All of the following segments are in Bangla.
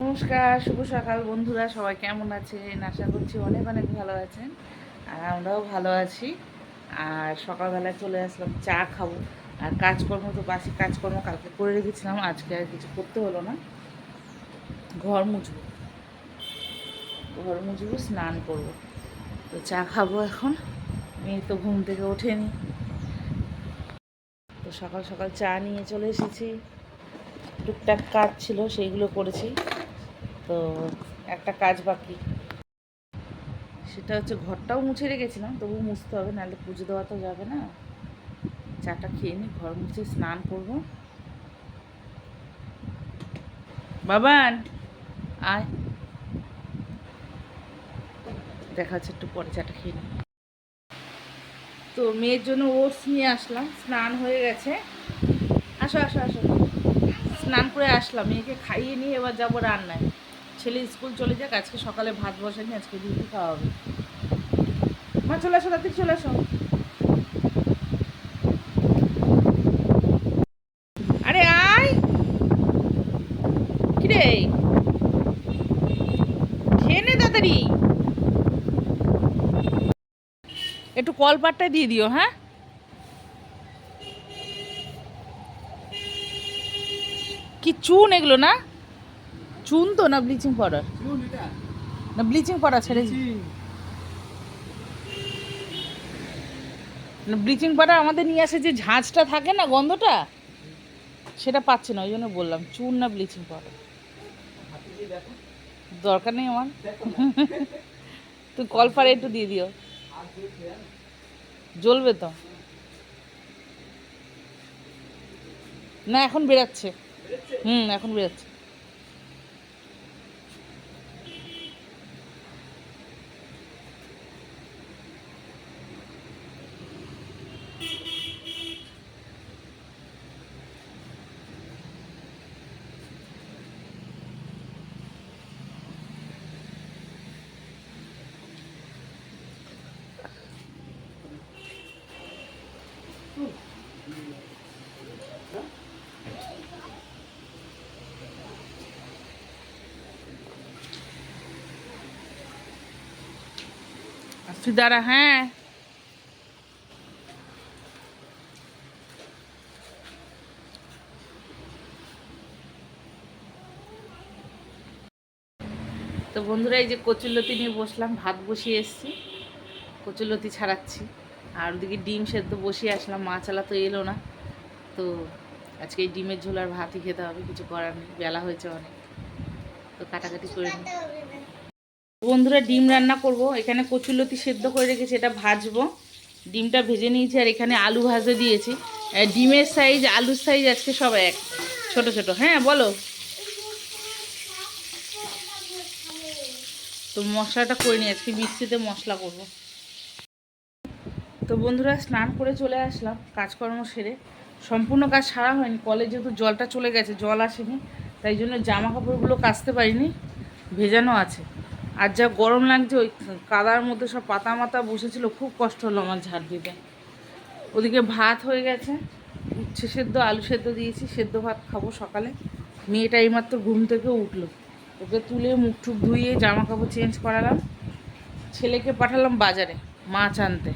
নমস্কার, শুভ সকাল বন্ধুরা, সবাই কেমন আছেন? আশা করছি অনেক অনেক ভালো আছেন আর আমরাও ভালো আছি। আর সকালবেলায় চলে আসলাম, চা খাব। আর কাজকর্ম তো বাসি কাজকর্ম কালকে করে রেখেছিলাম, আজকে আর কিছু করতে হলো না। ঘর মুছবো। ঘর মুছবো, স্নান করব। তো চা খাব এখন। মেয়ে তো ঘুম থেকে ওঠেনি। তো সকাল সকাল চা নিয়ে চলে এসেছি। টুকটাক কাজ ছিল, সেইগুলো করেছি। তো একটা কাজ বাকি। সেটা হচ্ছে ঘরটাও মুছে রেখেছিলাম, তবু মুছতে হবে, নাহলে পুজো দেওয়া তো যাবে না। চাটা খেয়ে নিই ঘর মুছে স্নান করব। বাবান, আয়। দেখা হচ্ছে একটু পরে, চাটা খেয়ে নিই তো মেয়ের জন্য ওটস নিয়ে আসলাম, স্নান হয়ে গেছে। আসো আসো আসো। স্নান করে আসলাম, মেয়েকে খাইয়ে নিয়ে এবার যাব রান্নায়। ছেলে স্কুল চলে যাক আজকে সকালে ভাত বসানি আজকে রুটি খাওয়া হবে মা চলে আসো তাড়াতাড়ি চলে আসো। আরে আয়! কিরে? খেয়ে নে তাড়াতাড়ি। একটু কলপাটটা দিয়ে দিও হ্যাঁ? কি চুন এগুলো না? চুন তো না ব্লিচিং পাউডার না ব্লিচিং পাউডার ছেড়ে না ব্লিচিং পাউডার আমাদের নিয়ে আসে যে ঝাঁঝটা থাকে না গন্ধটা? সেটা পাচ্ছে না ওই জন্য বললাম চুন না ব্লিচিং পাউডার দরকার নেই আমার। তুই কলপারে একটু দিয়ে দিও। জ্বলবে তো। না এখন বেরাচ্ছে? হুম এখন বেরাচ্ছে। তুই হ্যাঁ তো বন্ধুরা, এই যে কচুরলতি নিয়ে বসলাম, ভাত বসিয়ে এসেছি। কচুরলতি ছাড়াচ্ছি। আর ওদিকে ডিম সেদ্ধ বসিয়ে আসলাম মা চালা তো এলো না। তো আজকে এই ডিমের ঝোল আর ভাতই খেতে হবে, কিছু করার নেই, বেলা হয়েছে অনেক। তো কাটাকাটি করে নিই। বন্ধুরা ডিম রান্না করব। এখানে কচুরলতি সেদ্ধ করে রেখেছি, এটা ভাজবো। ডিমটা ভেজে নিয়েছি আর এখানে আলু ভাজে দিয়েছি। ডিমের সাইজ আলুর সাইজ আজকে সব এক, ছোট ছোট। হ্যাঁ বলো। তো মশলাটা করে নিই আজকে মিক্সিতে মশলা করব। তো বন্ধুরা, স্নান করে চলে আসলাম, কাজকর্ম সেরে। সম্পূর্ণ কাজ সারা হয়নি কলে যেহেতু জলটা চলে গেছে, জল আসেনি, তাই জন্য জামা কাপড়গুলো কাচতে পারিনি, ভেজানো আছে। আর যা গরম লাগছে, ওই কাদার মধ্যে সব পাতা মাতা বসেছিল, খুব কষ্ট হলো আমার ঝাড় দিতে। ওদিকে ভাত হয়ে গেছে, উচ্ছে সেদ্ধ, আলু সেদ্ধ দিয়েছি, সেদ্ধ ভাত খাব সকালে। মেয়েটা এইমাত্র ঘুম থেকে উঠল। ওকে তুলে মুখ টুক ধুয়ে জামা কাপড় চেঞ্জ করালাম। ছেলেকে পাঠালাম বাজারে মাছ আনতে।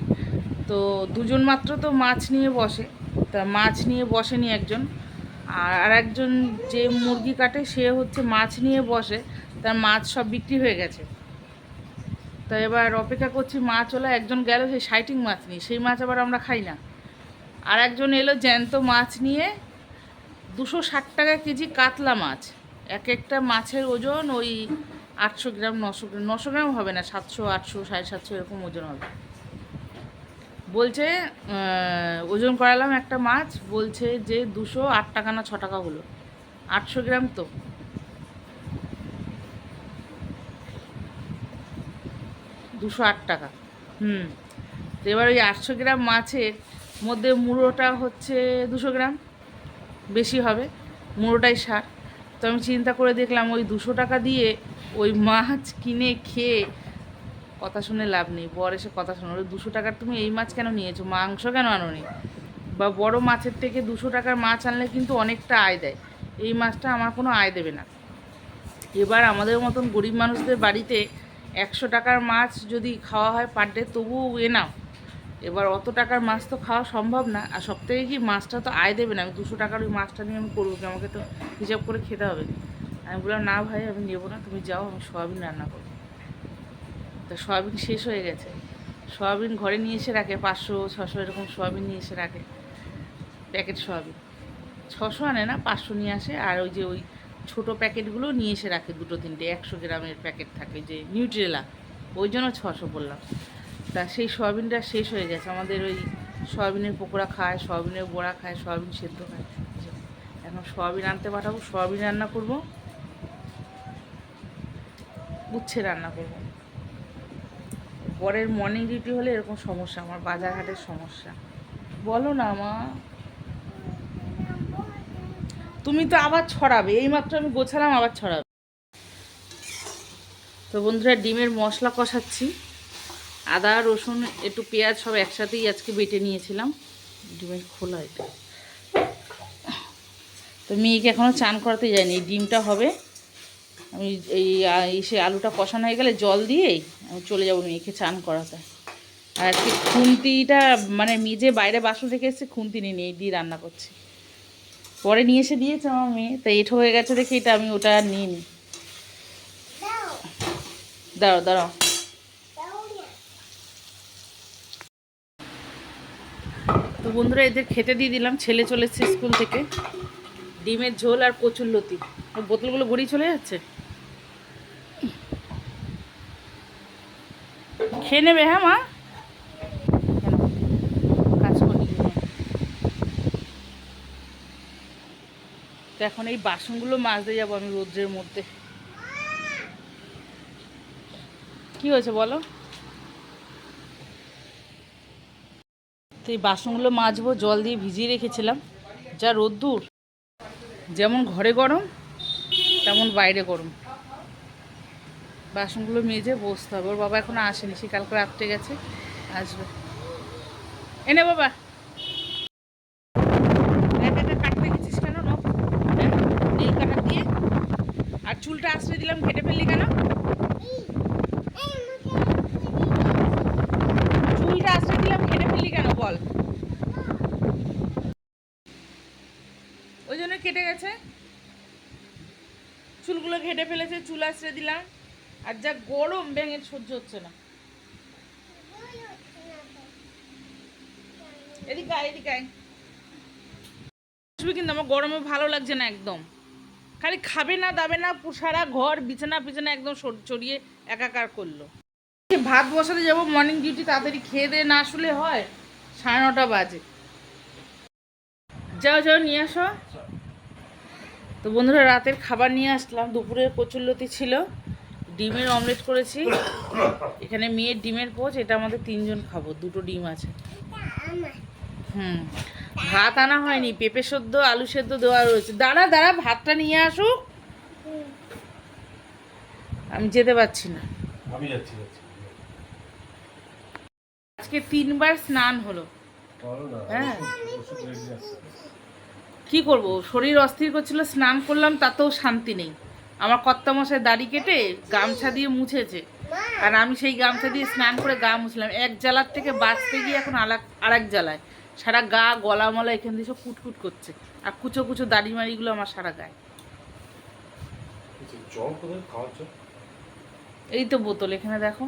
তো দুজন মাত্র তো মাছ নিয়ে বসে। তা মাছ নিয়ে বসেনি একজন। আর একজন যে মুরগি কাটে, সে হচ্ছে মাছ নিয়ে বসে। তার মাছ সব বিক্রি হয়ে গেছে। তো এবার অপেক্ষা করছি মাছ ওলা একজন গেল, সেই সাইটিং মাছ নিয়ে। সেই মাছ আবার আমরা খাই না। আর একজন এলো, জ্যান্ত মাছ নিয়ে দুশো ষাট টাকা কেজি কাতলা মাছ। এক একটা মাছের ওজন ওই আটশো গ্রাম, নশো গ্রাম। নশো গ্রাম হবে না, সাতশো, আটশো, সাড়ে সাতশো এরকম ওজন হবে। বলছে ওজন করালাম একটা মাছ, বলছে যে দুশো আট টাকা না ছ টাকা হলো। আটশো গ্রাম তো। দুশো আট টাকা। হুম। তো এবার ওই আটশো গ্রাম মাছের মধ্যে মুড়োটা হচ্ছে দুশো গ্রাম। বেশি হবে, মুড়োটাই সার। তো আমি চিন্তা করে দেখলাম ওই দুশো টাকা দিয়ে ওই মাছ কিনে খেয়ে কথা শুনে লাভ নেই। বর এসে কথা শোনো দুশো টাকার তুমি এই মাছ কেন নিয়েছো? মাংস কেন আনোনি? বা, বড় মাছের থেকে দুশো টাকার মাছ আনলে কিন্তু অনেকটা আয় দেয়। এই মাছটা আমার কোনো আয় দেবে না। এবার আমাদের মতন গরিব মানুষদের বাড়িতে একশো টাকার মাছ যদি খাওয়া হয় পার ডে তবুও এ নাও। এবার অত টাকার মাছ তো খাওয়া সম্ভব না। আর সব থেকে কি, মাছটা তো আয় দেবে না। আমি দুশো টাকার ওই মাছটা নিয়ে আমি করব কি? আমাকে তো হিসাব করে খেতে হবে। আমি বললাম, না ভাই, আমি নেব না। তুমি যাও, আমি সয়াবিন রান্না করব। তা সয়াবিন শেষ হয়ে গেছে। সয়াবিন ঘরে নিয়ে এসে রাখে, পাঁচশো, ছশো এরকম সয়াবিন নিয়ে এসে রাখে। Packet soybean. ছশো আনে না, পাঁচশো নিয়ে আসে, আর ওই যে ওই ছোটো প্যাকেটগুলো নিয়ে এসে রাখে দুটো তিনটে, একশো গ্রামের প্যাকেট থাকে যে নিউট্রেলা ওই জন্য ছশো বললাম। তা সেই সয়াবিনটা শেষ হয়ে গেছে। আমাদের ওই সয়াবিনের পকোড়া খায়, সয়াবিনের বড়া খায়, সয়াবিন সেদ্ধ খায়। এখন সয়াবিন আনতে পাঠাবো, সয়াবিন রান্না করব, উচ্ছে রান্না করব। পরের মর্নিং ডিউটি হলে এরকম সমস্যা, আমার বাজার হাটের সমস্যা। বলো না, মা। তুমি তো আবার ছড়াবে, এইমাত্র আমি গোছালাম, আবার ছড়াবে। তো বন্ধুরা, ডিমের মশলা কষাচ্ছি। আদা, রসুন, একটু পেঁয়াজ সব একসাথেই আজকে বেটে নিয়েছিলাম। ডিমের খোলা এটা। তো মেয়েকে এখনও চান করাতে যায়নি, ডিমটা হবে। আমি এই এসে আলুটা কষানো হয়ে গেলে জল দিয়েই আমি চলে যাব মেয়েকে চান করাতে। আর আজকে খুন্তিটা মানে মেজে বাইরে বাসন রেখে এসে খুন্তি নিয়ে নিয়ে দিয়ে রান্না করছি। পরে নিয়ে এসে দিয়েছে আমার মেয়ে তাই এঠো হয়ে গেছে দেখে এটা আমি ওটা আর নিয়ে নিই দাঁড়াও দাঁড়াও। তো বন্ধুরা, এদের খেতে দিয়ে দিলাম, ছেলে চলেছে স্কুল থেকে। ডিমের ঝোল আর কচুর লতি। বোতলগুলো গড়িয়ে চলে যাচ্ছে? খেয়ে নেবে হ্যাঁ মা? তো এখন এই বাসনগুলো মাজতে যাব আমি রোদ্রের মধ্যে। কি হয়েছে বলো? তো এই বাসনগুলো মাজবো, জল দিয়ে ভিজিয়ে রেখেছিলাম। যা রোদ্দুর, যেমন ঘরে গরম, তেমন বাইরে গরম। বাসনগুলো মেজে বসতে হবে। ওর বাবা এখনও আসেনি, সে কালকে রাত্রে গেছে, আসবে। এনে বাবা। আর চুলটা আশ্রয় দিলাম কেটে ফেললি কেন? চুলটা আশ্রয় দিলাম কেটে ফেললি কেন? বল। ওই জন্য কেটে গেছে। চুলগুলো ঘেটে ফেলেছে, চুল আশ্রয় দিলাম। আর যা গরম ব্যাঙের সহ্য হচ্ছে না। এদিকে আয় কিন্তু আমার গরমে ভালো লাগছে না একদম। খালি খাবে না, দাবে না সারা ঘর, বিছানা পিছানা একদম চড়িয়ে একাকার করল। ভাত বসাতে যাব মর্নিং ডিউটি তাড়াতাড়ি খেয়ে দিয়ে না শুলে হয়। সাড়ে নটা বাজে। যাও যাও, নিয়ে আসো। তো বন্ধুরা, রাতের খাবার নিয়ে আসলাম। দুপুরের কচুরলতি ছিল। ডিমের অমলেট করেছি। এখানে মেয়ের ডিমের পোচ এটা আমাদের তিনজন খাব দুটো ডিম আছে। হুম ভাত আনা হয়নি পেঁপে সেদ্ধ আলু সেদ্ধ দেওয়া রয়েছে। দাঁড়া দাঁড়া ভাতটা নিয়ে আসুক। আমি যেতে পারছি না। আমি যাচ্ছি যাচ্ছি। আজকে তিনবার স্নান হলো। হ্যাঁ। কি করব? শরীর অস্থির করছিল স্নান করলাম তাতেও শান্তি নেই। আমার কর্তামশায় দাড়ি কেটে গামছা দিয়ে মুছেছে। আর আমি সেই গামছা দিয়ে স্নান করে গা মুছলাম। এক জ্বালার থেকে বাঁচতে গিয়ে এখন আলাক আরেক জ্বালায়। সারা গা গলামলা এখান দিয়ে সব কুটকুট করছে। আর কুচো কুচো দাড়ি মারিগুলো আমার সারা গায়ে। এই তো বোতল এখানে দেখো।